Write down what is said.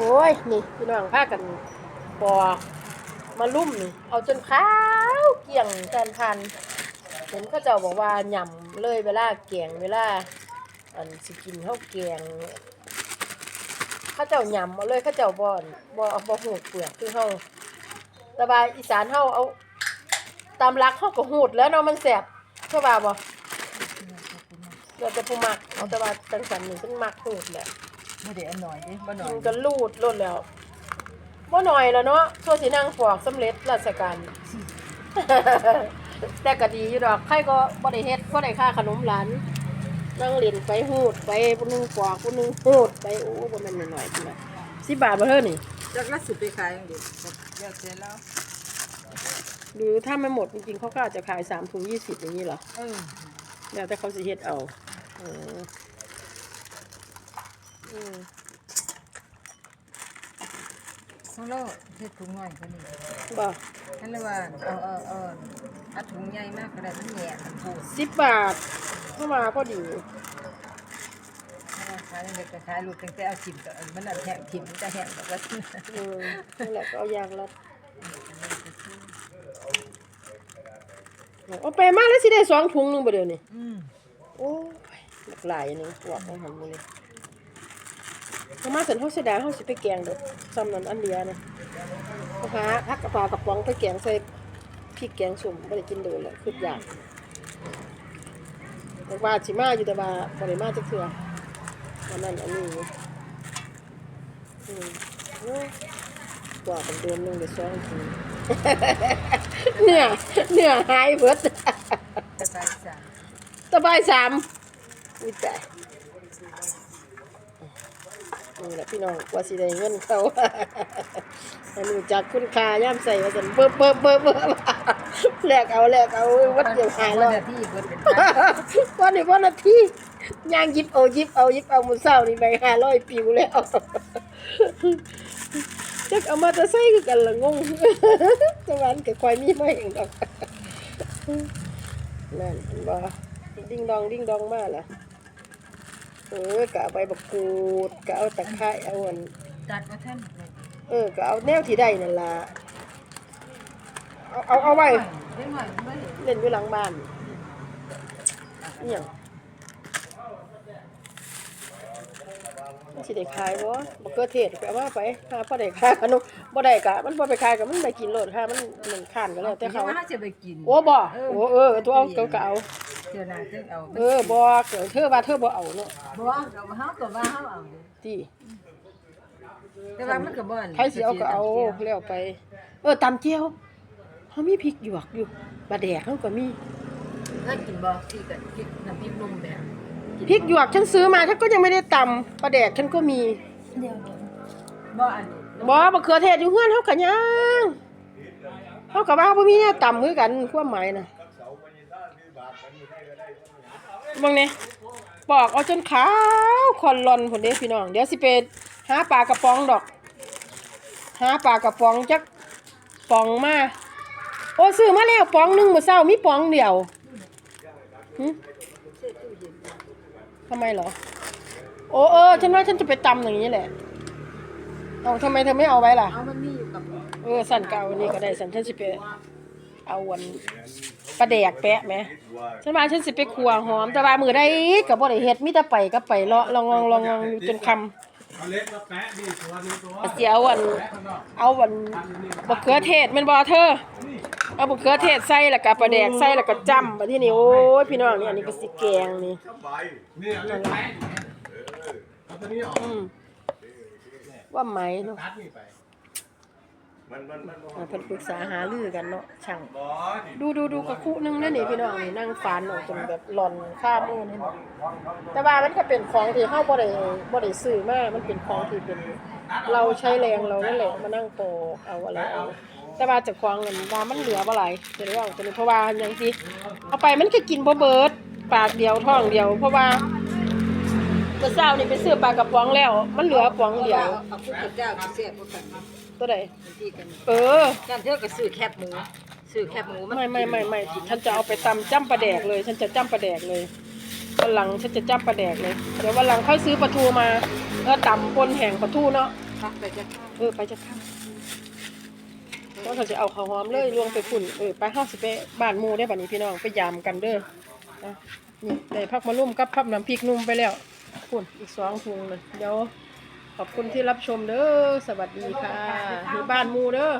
โอ้ยนี่พี่น้องพากันปอมาลุ่มนี่เอาจนขาวเกี่ยงจานพันเห็นเขาเจ้าบอกว่าหย่ำเลยเวลาแกงเวลาอันสิกินข้าวแกงเขาเจ้าหย่ำเอาเลยเขาเจ้าบ่อนบ่เอาบ่หูเปลือกคือเฮาแต่ว่าอีสานเฮาเอา ตามรักเฮาก็หูดแล้วเนาะมันแซ่บใช่ป่ะบ่เราจะผู้มักเอาแต่ว่าจังสันนี่เพิ่นมักหูดแหละ ไม่ได้อันหน่อยดิบ่หน่อยมันก็ลูดลดแล้วบ่หน่อยแล้วเนาะทั่วสินั่งปอกสำเร็จราชการ แต่ก็ดีอยู่ดอกใครก็บ่ได้เฮ็ดบ่ได้ค่าขนมหลานนั่งเล่นไปหูดไปผู้หนึงปอกผู้หนึงหูดไปโอ้บ่แม่นน้อยๆพุ่นน่ะ10บาทบ่เท่านี่จักละสิบไปขายอย่างเดียวเดี๋ยวเสร็จแล้วหรือถ้าไม่หมดจริงๆเขาก็อาจจะขาย3ถุง20อย่างนี้เหรอเออแล้วแต่เขาสิเฮ็ดเอาเอออืม ของเราเฮ็ดถุงน้อยกว่านี้บ่นั่นเลยว่าเอาเอาเอาเอาถุงใหญ่มากก็ได้มันแหย่มันพูด10บาทเข้ามาพอดีถ้าขายเด็กก็ขายลูกตั้งแต่เอาถิ่มก็มันน่ะแห้งถิ่มมันจะแห้งแบบว่าเออนั่นแหละก็เอายางรัดเอาไปมาแล้วสิได้สองถุงหนึงบ่เดี๋ยวนี้อืมโอ้ยหลากหลายหนึงพวกของหันมาเลย เอามาเสร็จเฮาเสียดายเฮาสิไปแกงเด้อซ้ำนั้นอันเดียนะเอาหาผักกระปลากระป๋องไปแกงใส่พริกแกงสุ่มบ่ได้กินโดนแล้วคืออยากแต่ว่าสิมาอยู่แต่ว่าบ่ได้มาจักเทื่ออันนั้นอันนี้อยู่อืมโอ้ยกว่าเป็นเดือนหนึงได้สองถุงเนื้อเนื้อหายเบิดจะไปสั่งสบายสามอุ้ยแต่ นี่แหละพี่น้องกว่าสิได้เงินเขาให้รู้จักคุณค่าย่ำใส่ว่าสันเบิ่มเบิ่มเบิ่มเบิ่มแลกเอาแลกเอาวัดเดียวหายแล้แล้ววที่เบิดเป็นพันวันนี้วันอาทิตย์ย่างยิบเอายิบเอายิบเอามือเศร้านี่ไปห้าร้อยปิวแล้วจักเอามาแตะใส่คือกันละงงสวรรค์กับควายมีไม่เองดอกนั่นเห็นบ่ดิ้งดองดิ้งดองมาล่ะ เออกะเอาไปบักกูดกะเอาตะไคร้เอาอันตัดมาท่านเออกะเอาแนวที่ได้นั่นล่ะเอาเอาเอาไว้ เล็กหน่อยไม่เห็นเล่นอยู่หลังบ้านอหย่างมัน สิได้ขายบ่บ่เกิดเทศไปเอามาไปหาบ่ได้ขายขนมบ่ได้กะมันบ่ไปขายกะมันได้กินโลดค่ะมันมันค้านก็แล้วแต่เขาว่าจะไปกินโอ้บ่โอ้เออตัวเอาเก่าก็เอาเดี๋ยวนาจะเอาเออบ่เกิดเธอว่าเธอบ่เอาเนาะบ่เอาเฮาก็ว่าเฮาเอาที่แต่ว่ามันก็บ่อนใครสิเอาก็เอาแล้วไป เออตำเจียวเฮามีพริกหยวกอยู่บะแดกเฮาก็มีถ้ากินบ่ที่กันพริกน้ำพริกนุ่มแบบ พริกหยวกฉันซื้อมาฉันก็ยังไม่ได้ตำปลาแดกฉันก็มีเดียวบ่อันนี้บ่มะเขือเทศอยู่เฮือนเฮาก็ย่างเฮาก็ว่าบ่มีแนวตำคือกันความหมายน่ะเบิ่งนี่ปอกเอาจนขาวคอนลอนพุ่นเด้พี่น้อง เดี๋ยวสิไปหาปลากระป๋องดอก หาปลากระป๋องจักป๋องมา โอ้ซื้อมาแล้วป๋องหนึงมื้อเช้ามีป๋องเดียว หึทำไมเหรอ โอ้เออ ฉันว่าฉันจะไปตำอย่างนี้แหละ เอาทำไมเธอไม่เอาไว้ล่ะ เอามันมีอยู่กับเออ สั่นเก่านี่ก็ได้สั่นฉันสิไปเอาวันปลาแดกแปะไหมฉันว่าฉันสิไปขัวหอม แต่ว่ามือได้กับบ่ได้เฮ็ดมีแต่ไปก็ไปเลาะลองงองลองงองอยู่จนคำเอาเล็กมาแปะดิตัวนี้ตัวเสียวัน เอาวันบะเขือเทศแมันบ่เธอ เอาบะเขือเทศใส่แล้วก็ปลาแดกใส่แล้วก็จ้ำบัดทีนี้โอ้ยพี่น้องนี่อันนี้ก็สิแกงนี่นี่เอาเล็กแปเอาตัวนี้ออกอืมว่าไหมเนาะตัดนี่ไปมันมันมันอ่าเพิ่นปรึกษาหารือกันเนาะช่างบอนี่ดูดูดูกระคุนึงนั่นนี่พี่น้องนี่นั่งฟันออกจนแบบหล่อนข้ามมือนี่เนาะแต่ว่ามันก็เป็นของที่เฮาบ่ได้บ่ได้ซื้อมามันเป็นของที่เป็น เราใช้แรงเรานั่นแหละมานั่งโปอกเอาอะไรเอา แต่ว่าเจากของเงินว่ามันเหลือบ่หลายเดี๋ยวว่าตัวนี้เพราะว่าอย่างที่เอาไปมันก็กินบ่เบิดปากเดียวท้องเดียว เพราะว่าเมื่อเช้านี่ไปซื้อปลากระป๋องแล้ว มันเหลือป๋องเดียวเอาพวกเจ้าที่เสียพวกกันตัวใดที่กันเออการเที่ยวก็ซื้อแคบหมูซื้อแคบหมูไม่ไม่ไม่ไม่ฉันจะเอาไปตำจ้ำปลาแดกเลย ฉันจะจ้ำปลาแดกเลยวันหลังฉันจะจ้ำปลาแดกเลย เดี๋ยววันหลังค่อยซื้อปลาทูมาแล้วตำปนแห้งปลาทูเนาะพักไปจะข้ามเออไปจะข้า เพราเขาจะเอาข้าวหอมเลยลวงไปขุ่นเออไปห้าสิบไปบ้านหมูได้บัดนี้พี่น้องไปยามกันเด้อนะนี่ได้พักมาลุ่มกับพับน้ำพริกนุ่มไปแล้วขุ่นอีกสองถุงเลยเดี๋ยวขอบคุณที่รับชมเด้อสวัสดีค่ะที่บ้านหมูเด้อ